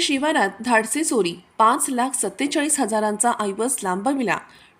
टोकी शिवारात धाडसे चोरी. पाच लाख सत्तेचाळीस हजारांचा ऐवज लांबविला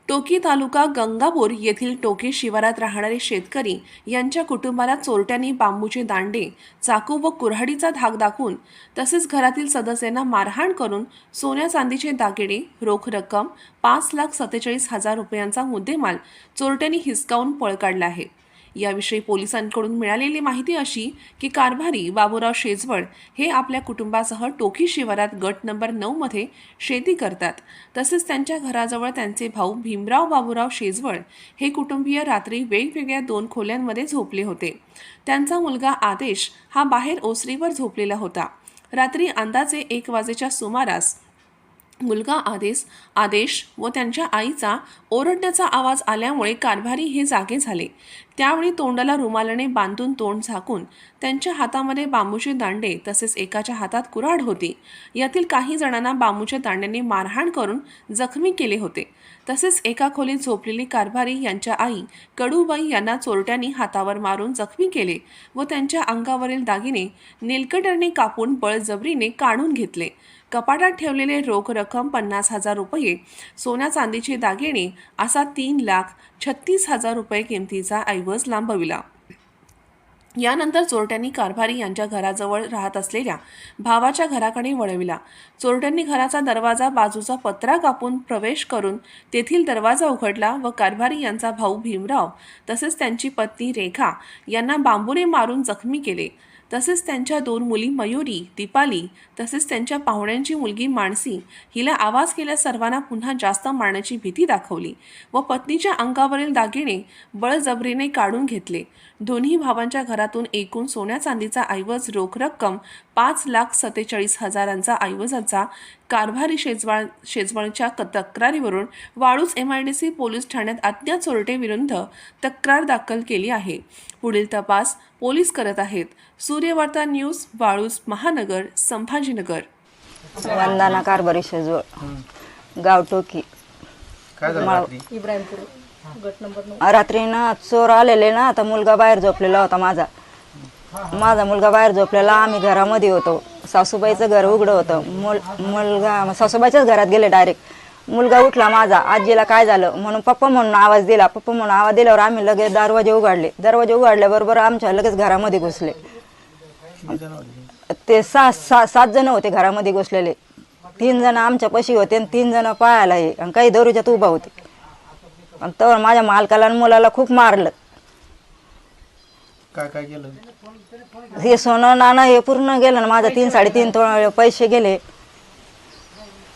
टोकी तालुका गंगापूर येथील टोकी शिवारात राहणारे शेतकरी यांच्या कुटुंबाला चोरट्यांनी बांबूचे दांडे चाकू व कुऱ्हाडीचा धाक दाखवून तसेच घरातील सदस्यांना मारहाण करून सोन्या चांदीचे दागिने रोख रक्कम पाच लाख सत्तेचाळीस हजार रुपयांचा मुद्देमाल चोरट्यांनी हिसकावून पळ काढला आहे. याविषयी पोलिसांकडून मिळालेली माहिती अशी की कारभारी बाबूराव शेजवळ हे आपल्या कुटुंबासह टोकी शिवारात गट नंबर नऊमध्ये शेती करतात. तसेच त्यांच्या घराजवळ त्यांचे भाऊ भीमराव बाबूराव शेजवळ हे कुटुंबीय रात्री वेगवेगळ्या दोन खोल्यांमध्ये झोपले होते. त्यांचा मुलगा आदेश हा बाहेर ओसरीवर झोपलेला होता. रात्री अंदाजे एक वाजेच्या सुमारास मुलगा आदेश आदेश व त्यांच्या आईचा ओरडण्याचा आवाज आल्यामुळे कारभारी हे जागे झाले. त्यावेळी तोंडाला रुमालाने बांधून तोंड झाकून त्यांच्या हातामध्ये बांबूचे दांडे तसेच एकाच्या हातात कुऱ्हाड होती. यातील काही जणांना बांबूच्या दांड्याने मारहाण करून जखमी केले होते. तसेच एका खोलीत झोपलेली कारभारी यांच्या आई कडूबाई यांना चोरट्यांनी हातावर मारून जखमी केले व त्यांच्या अंगावरील दागिने नेलकटरने कापून बळजबरीने काढून घेतले. कपाटात ठेवलेले रोख रक्कम पन्नास हजार रुपये सोन्या चांदीचे दागिने असा तीन लाख छत्तीस हजार रुपये किमतीचा ऐवज लांबविला. यानंतर चोरट्यांनी कारभारी यांच्या घराजवळ राहत असलेल्या भावाच्या घराकडे वळविला. चोरट्यांनी घराचा दरवाजा बाजूचा पत्रा कापून प्रवेश करून तेथील दरवाजा उघडला व कारभारी यांचा भाऊ भीमराव तसेच त्यांची पत्नी रेखा यांना बांबूने मारून जखमी केले. तसेच त्यांच्या दोन मुली मयुरी दीपाली तसेच त्यांच्या पाहुण्यांची मुलगी मानसी हिला आवाज केल्यास सर्वांना पुन्हा जास्त मारण्याची भीती दाखवली व पत्नीच्या अंगावरील दागिने बळजबरीने काढून घेतले. दोन्ही भावांच्या घरातून एकूण सोन्या चांदीचा ऐवज रोख रक्कम पाच लाख सत्तेचाळीस हजारांचा ऐवजाचा कारभारी शेजवाळ शेजवळच्या क- तक्रारीवरून Waluj M I D C police ठाण्यात अज्ञात चोरटेविरुद्ध तक्रार दाखल केली आहे. पुढील तपास पोलीस करत आहेत. सूर्यवार्ता न्यूज वाळूज महानगर संभाजीनगर. वंदना कारभारी शेजवळ गाव टोकी. काय झालं मला- रात्री? रात्री ना चोर आलेले ना आता मुलगा बाहेर झोपलेला होता माझा. माझा मुलगा बाहेर झोपलेला आम्ही घरामध्ये होतो. सासूबाईचं घर उघडं होतं. मुल मुलगा सासूबाईच्याच घरात गेले डायरेक्ट मुलगा उठला माझा आजीला काय झालं? म्हणून पप्पा म्हणून आवाज दिला. पप्पा म्हणून आवाज दिल्यावर आम्ही लगेच दरवाजे उघडले. दरवाजे उघडल्याबरोबर आमच्या लगेच घरामध्ये घुसले. ते सहा सात जण होते घरामध्ये घुसलेले. तीन जण आमच्या पशी होते आणि तीन जण पायाला आहे आणि काही दरुच्यात उभा होते. आणि तर माझ्या मालकाला आणि मुलाला खूप मारलं. काय काय केलं? हे सोनं नाणं हे पूर्ण गेलं ना माझं तीन साडेतीन तोळे पैसे गेले.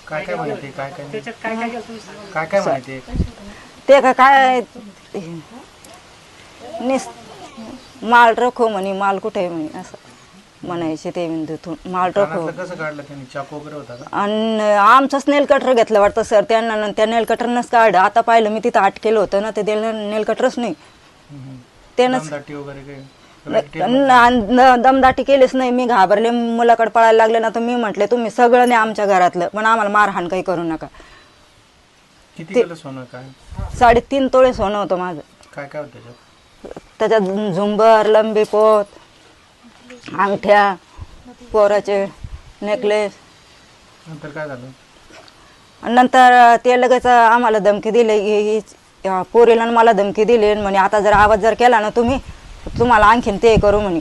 काय काय म्हणते काय काय नाही? काय काय म्हणते ते का काय निस माल रखो म्हणे माल कुठे आहे म्हणे असं म्हणायचे ते बिंदूतून माल रखो. कानातलं कसं काढलं त्यांनी? चाकू वगैरे होता का? आणि आमचंच नेल कटर घेतलं वाटतं सर त्यांना न- त्या नेल कटरनंच काढलं. आता पाहिलं मी तिथं आट केलं होतं ना ते नेल कटरच नाही. हम्म. त्यानंच दमदाटी वगैरे काही? न- न- दमदाटी केलीच नाही. मी घाबरले मुलाकडे पळायला लागले ना तर मी म्हटले तुम्ही सगळं नाही आमच्या घरातलं पण आम्हाला मारहाण काही करू नका. किती केलं सोनं काय? साडेतीन तोळे सोनं होतं माझं. काय काय होतं त्याच्यात? त्याच्यात झुंबर लंबी पोत अंगठ्या पोराचे नेकलेस नंतर काय झालं? आणि नंतर ते लगेच आम्हाला धमकी दिली ही या पोरीला आणि मला धमकी दिली आणि म्हणे आता जर आवाज जर केला ना तुम्ही तुम्हाला आणखीन ते करू म्हणे.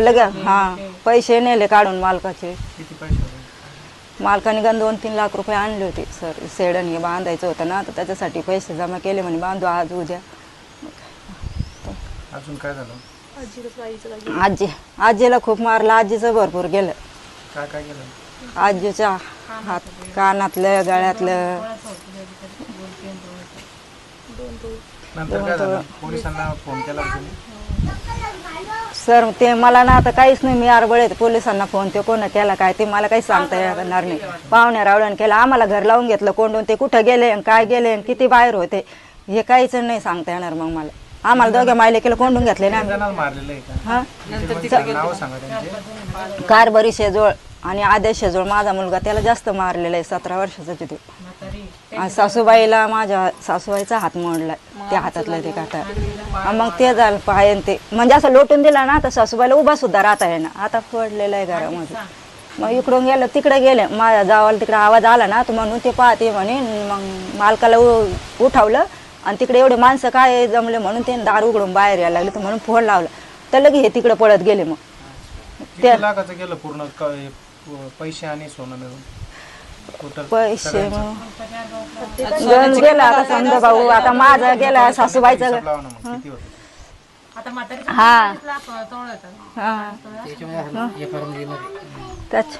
लगे हां पैसे नेले काढून मालकाचे. किती पैसे होते? मालकाने गण दोन तीन लाख रुपये आणले होते सर सेडन हे बांधायचं होतं ना तर त्याच्यासाठी पैसे जमा केले म्हणे बांधू आज उद्या. अजून काय झालं? आजी आजीला खूप मारलं आजीचं भरपूर गेलं. काय काय केलं आजीच्या हात कानातलं गळ्यातलं. नंतर काय झालं? पोलिसांना फोन केला का तुम्ही? सर ते मला ना आता काहीच नाही मी आरबळे पोलिसांना फोन ते कोण केला काय ते मला काही सांगता येणार नाही. पाहुण्या रावळ्यानं केलं आम्हाला घर लावून घेतलं कोंडून ते कुठं गेले आणि काय गेले आणि किती बाहेर होते हे काहीच नाही सांगता येणार मग मला. आम्हाला दोघ्या मायले केलं कोंडून घेतले ना किती जणांना मारलेलं आहे का? हा? किती नाव सांगा त्यांचे. कारभरी शेजवळ आणि आदेश शेजवळ माझा मुलगा त्याला जास्त मारलेला आहे सतरा वर्षाचा तिथे आणि सासूबाईला माझ्या सासूबाईचा हात मोडला त्या हातातलं ते काटा. मग ते झालं पाय आणि ते. म्हणजे असं लोटून दिला ना तर सासूबाईला उभा सुद्धा राहता आहे ना आता पडलेला आहे घरामध्ये. मग इकडून गेलं तिकडे गेले. माझ्या जावाला तिकडे आवाज आला ना तर म्हणून ते पाहते म्हणे मग मालकाला उ- उठावलं. आणि तिकडे एवढे माणसं काय जमले म्हणून ते दार उघडून बाहेर यायला लागले तर म्हणून फोन लावला. तर लगे हे तिकडे पळत गेले मग. किती लाखाचं गेलं पूर्ण पैसे आणि सोनं मिळून? पैसे मग. गेला आता समजा भाऊ आता माझा गेला सासूबाईचा हा? हा. त्याच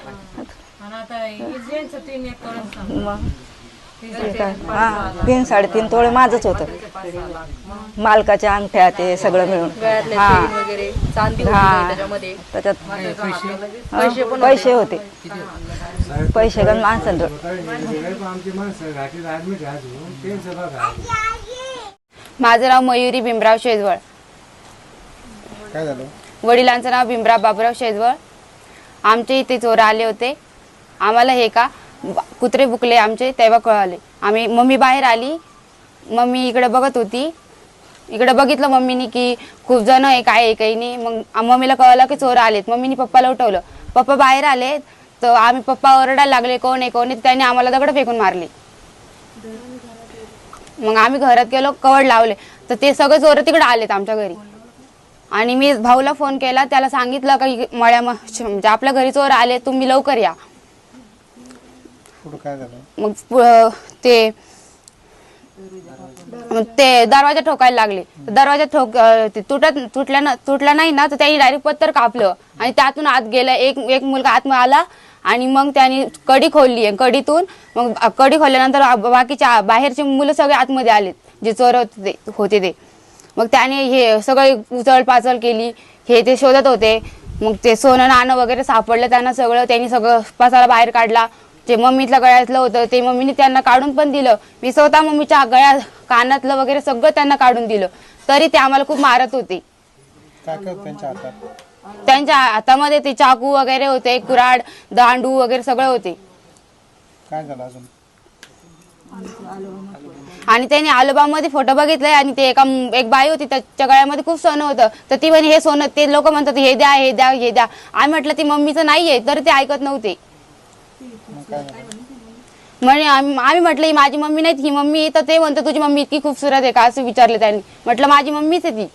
मग. हा तीन साडेतीन तोळे माझंच होतं. मालकाच्या अंगठ्या ते सगळं मिळून. हा. वगैरे चांदी होती हा. त्याच्यामध्ये. त्याच्यात हा, पैसे होते. पैसे गण माणसांजवळ. माझं नाव मयुरी भीमराव शेजवळ. काय झालं? वडिलांचं नाव भीमराव बाबूराव शेजवळ. आमचे इथे चोर आले होते. आम्हाला हे का? कुत्रे बुकले आमचे तेव्हा कळाले. आम्ही मम्मी बाहेर आली मम्मी इकडे बघत होती. इकडे बघितलं मम्मीनी की खूप जण आहे काय आहे काही नाही. मग मम्मीला कळलं की चोर आलेत. मम्मीनी पप्पाला उठवलं. पप्पा बाहेर आले तर आम्ही पप्पा ओरडायला लागले कोण आहे कोण आहे? त्याने आम्हाला दगड फेकून मारले. मग आम्ही घरात गेलो कवड लावले. तर ते सगळे चोर तिकडे आलेत आमच्या घरी. आणि मी भाऊला फोन केला त्याला सांगितलं की मळ्या म्हणजे आपल्या घरी चोर आले तुम्ही लवकर या. पुढं काय झालं? मग पु- ते मग ते दरवाजा ठोकायला लागले. दरवाजा ठोक अं, ते तुटत तुटल्या ना तुटला नाही ना तर त्यांनी डायरेक्ट पत्तर कापलं. आणि त्यातून आत गेलं एक एक मुलगा आतमध्ये आला आणि मग त्यांनी कडी खोलली आणि कडीतून मग कडी खोलल्यानंतर आ- बाकीच्या बाहेरचे मुलं सगळे आतमध्ये आलेत जे चोर होते ते- होते ते. मग त्याने हे सगळे उचल पाचल केली हे ते शोधत होते. मग ते सोनं नाणं वगैरे सापडलं त्यांना सगळं त्यांनी सगळं पसारा बाहेर काढला. जे मम्मीतल्या गळ्यातलं होतं ते मम्मीने त्यांना काढून पण दिलं. मी स्वतः मम्मीच्या गळ्या कानातलं वगैरे सगळं त्यांना काढून दिलं. तरी ते आम्हाला खूप मारत होते. काय त्यांच्या हातात? त्यांच्या हातामध्ये ते चाकू वगैरे होते कुराड दांडू वगैरे सगळे होते. काय झालं अजून? आणि त्यांनी आलोबामध्ये फोटो बघितले आणि ते एका एक बाई होती त्याच्या गळ्यामध्ये खूप सोनं होतं. तर ती म्हणे हे सोनं ते लोक म्हणतात हे द्या हे द्या हे द्या. आम्ही म्हटलं ती मम्मीचं नाही आहे तर ते ऐकत नव्हते. म्हणे आम्ही आम्ही म्हटलं ही माझी मम्मी नाही ही मम्मी आहे. तर ते म्हणतं तुझी मम्मी इतकी खूपसुरत आहे का? असं विचारलं त्यांनी. म्हटलं माझी मम्मीच आहे ती.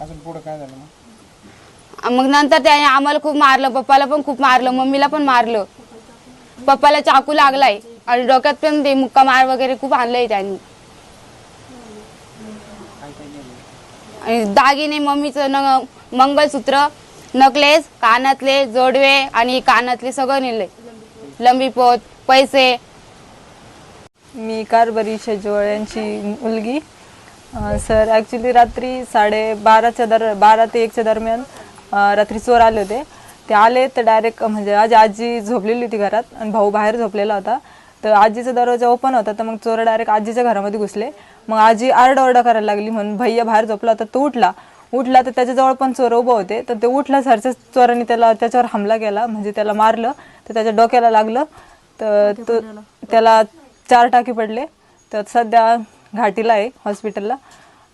अजून पुढं काय झालं मग? मग नंतर त्याने आम्हाला खूप मारलं पप्पाला पण खूप मारलं मम्मीला पण मारलं. पप्पाला चाकू लागलाय आणि डोक्यात पण ते मुक्का मार वगैरे खूप आणलंय त्यांनी. आणि दागिने मम्मीचं न मंगलसूत्र नकलेस कानातले जोडवे आणि कानातले सगळं नेलंय. लंबी पोत पैसे. मी कारभारी शेजवळ यांची मुलगी. अं, सर ॲक्च्युली रात्री साडे बाराच्या दर बारा ते एकच्या दरम्यान अं, रात्री चोर आले होते. ते आले तर डायरेक्ट म्हणजे आज आजी झोपलेली होती घरात आणि भाऊ बाहेर झोपलेला होता. तर आजीचा दरवाजा ओपन होता तर मग चोर डायरेक्ट आजीच्या घरामध्ये घुसले. मग आजी आरडाओरडा करायला लागली म्हणून भैया बाहेर झोपला होता तो उठला. उठला तर त्याच्याजवळ पण चोर उभं होते. तर ते उठला सरच्या चोरांनी त्याला त्याच्यावर हमला केला. म्हणजे त्याला मारलं. तर त्याच्या डोक्याला लागलं. तर तो त्याला चार टाके पडले. तर सध्या घाटीला आहे हॉस्पिटलला.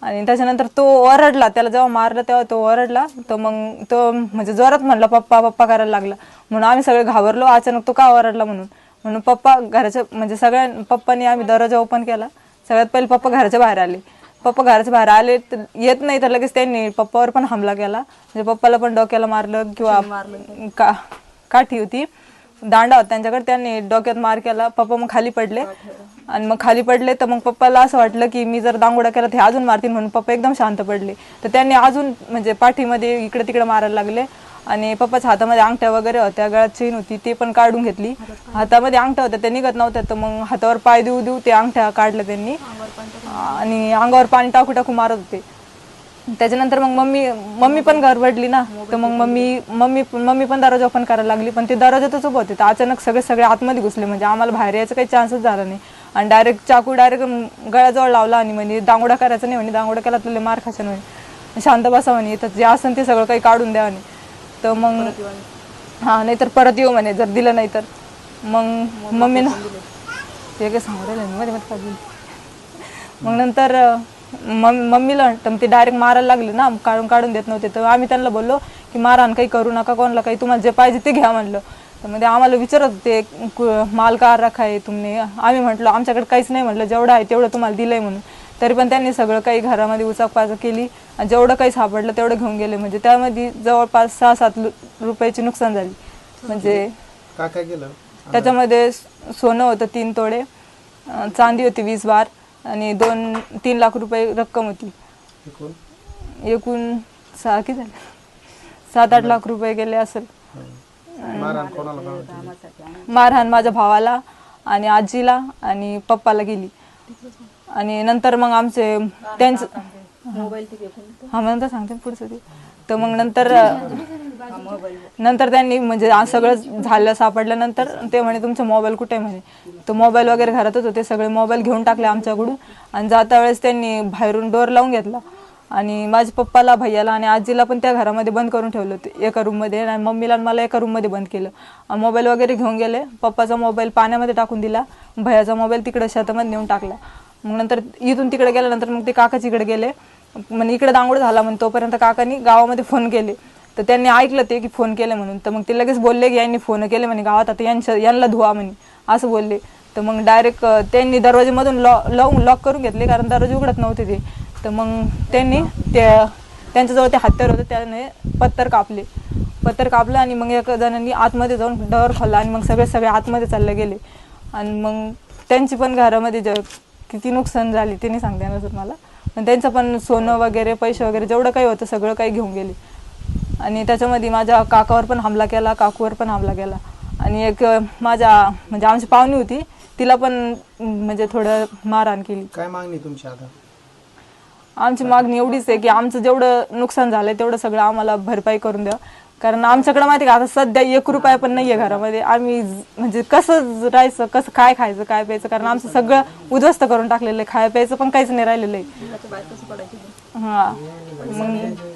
आणि त्याच्यानंतर तो ओरडला. त्याला जेव्हा मारलं तेव्हा तो ओरडला. तर मग तो म्हणजे जोरात म्हणला पप्पा पप्पा करायला लागला. म्हणून आम्ही सगळे घाबरलो. अचानक तो का ओरडला म्हणून? म्हणून पप्पा घराच्या म्हणजे सगळ्या पप्पानी आम्ही दरवाजा ओपन केला. सगळ्यात पहिले पप्पा घराच्या बाहेर आले. पप्पा घराच्या बाहेर आले तर येत नाही तर लगेच त्यांनी पप्पावर पण हमला केला. म्हणजे पप्पाला पण डोक्याला मारलं किंवा का काठी होती. दांडा होता त्यांच्याकडे त्यांनी डोक्यात मार केला. पप्पा मग खाली पडले. आणि मग खाली पडले तर मग पप्पाला असं वाटलं की मी जर दांगोडा केला तर हे अजून मारतील म्हणून पप्पा एकदम शांत पडले. तर त्यांनी अजून म्हणजे पाठीमध्ये इकडे तिकडे मारायला लागले. आणि पप्पाच्या हातामध्ये अंगठ्या वगैरे होत्या गळ्यात चेन होती ते पण काढून घेतली. हातामध्ये अंगठ्या होत्या त्या निघत नव्हत्या तर मग हातावर पाय देऊ देऊ ते अंगठ्या काढल्या त्यांनी. आणि अंगावर पाणी टाकू टाकू मारत होते. त्याच्यानंतर मग मम्मी मम्मी पण गरबडली ना तर मग मम्मी मम्मी मम्मी पण दरवाजा ओपन करायला लागली पण ते दरवाजातच उभं होते. तर अचानक सगळे सगळे आतमध्ये घुसले म्हणजे आम्हाला बाहेर यायचं काही चान्सच झाला नाही. आणि डायरेक्ट चाकू डायरेक्ट गळ्याजवळ लावला आणि म्हणजे दांगोडा करायचा नाही म्हणजे दांगोडा केला तुला मार खायचा म्हणे. शांत बसा म्हणे तर जे असेल ते सगळं काही काढून द्या म्हणे. तर मग हां नाहीतर परत येऊ म्हणे जर दिलं नाही तर मग मम्मीनं ते काय सांगू राहिले मध्ये मध्ये बोलते. मग नंतर मम मम्मीला ते डायरेक्ट मारायला लागले ना काढून काढून देत नव्हते. तर आम्ही त्यांना बोललो की मारहाण काही करू नका कोणाला काही तुम्हाला जे पाहिजे ते घ्या म्हणलं. तर मध्ये आम्हाला विचारत होते कु- माल का रखा आहे तुमने आम्ही म्हटलं आमच्याकडे काहीच नाही म्हटलं जेवढं आहे तेवढं तुम्हाला दिलंय म्हणून. तरी पण त्यांनी सगळं काही घरामध्ये उचाकपाचक केली. आणि जेवढं काही सापडलं तेवढं घेऊन गेले. म्हणजे त्यामध्ये जवळपास सहा सात रुपयाची नुकसान झाली. म्हणजे काय काय केलं? त्याच्यामध्ये सोनं होतं तीन तोडे चांदी होती वीस बार आणि दोन तीन लाख रुपये रक्कम होती. एकूण? सहा किती झाले? सात आठ लाख रुपये गेले असेल? मारहाण माझ्या भावाला आणि आजीला आणि पप्पाला गेली. आणि नंतर मग आमचे त्यांचं हा नंतर सांगते पुढचं ते. तर मग नंतर नंतर त्यांनी म्हणजे आ- सगळं झालं सापडल्यानंतर ते म्हणे तुमचा मोबाईल कुठे आहे? म्हणे. तो मोबाईल वगैरे घरातच होते सगळे मोबाईल घेऊन टाकले आमच्याकडून. आणि जाता वेळेस त्यांनी बाहेरून डोर लावून घेतला. आणि माझ्या पप्पाला भैयाला आणि आजीला पण त्या घरामध्ये बंद करून ठेवलं होतं एका रूममध्ये. आणि मम्मीला आणि मला एका रूममध्ये बंद केलं. आणि मोबाईल वगैरे घेऊन गेले. पप्पाचा मोबाईल पाण्यामध्ये टाकून दिला. भैयाचा मोबाईल तिकडे शेतामध्ये नेऊन टाकला. मग नंतर इथून तिकडे गेल्यानंतर मग ते काकाच इकडे गेले. म्हणजे इकडे दांगोड झाला म्हणून तोपर्यंत काकांनी गावामध्ये फोन केले. तर त्यांनी ऐकलं ते की फोन केले म्हणून. तर मग ते लगेच बोलले की यांनी फोन केले म्हणे गावात आता यांच्या यांना धुवा म्हणे. असं बोलले. तर मग डायरेक्ट त्यांनी दरवाजेमधून लॉ लावून लॉक करून घेतले कारण दरवाजे उघडत नव्हते ते. तर मग त्यांनी ते त्यांच्याजवळ ते हत्यार होतं त्याने पत्तर कापले. पत्तर कापलं आणि मग एका जणांनी आतमध्ये जाऊन डोर खोलला आणि मग सगळे सगळे आतमध्ये चालले गेले. आणि मग त्यांची पण घरामध्ये ज किती नुकसान झाली ते नाही सांगता सर मला. पण त्यांचं पण सोनं वगैरे पैसे वगैरे जेवढं काही होतं सगळं काही घेऊन गेले. आणि त्याच्यामध्ये माझ्या काकावर पण हमला केला काकूवर पण हमला केला. आणि एक माझ्या म्हणजे आमची पाहुणी होती तिला पण म्हणजे थोडं मारहाण केली. काय मागणी तुमची आता? आमची मागणी एवढीच आहे की आमचं जेवढं नुकसान झालंय तेवढं सगळं आम्हाला भरपाई करून द्या. कारण आमच्याकडे माहिती का? आता सध्या एक रुपया पण नाहीये घरामध्ये. आम्ही ज- म्हणजे कसं राहायचं कसं काय खायचं काय प्यायचं? कारण आमचं सगळं उद्ध्वस्त करून टाकलेलं आहे. खाय प्यायचं पण काहीच नाही राहिलेलं आहे. हा. मग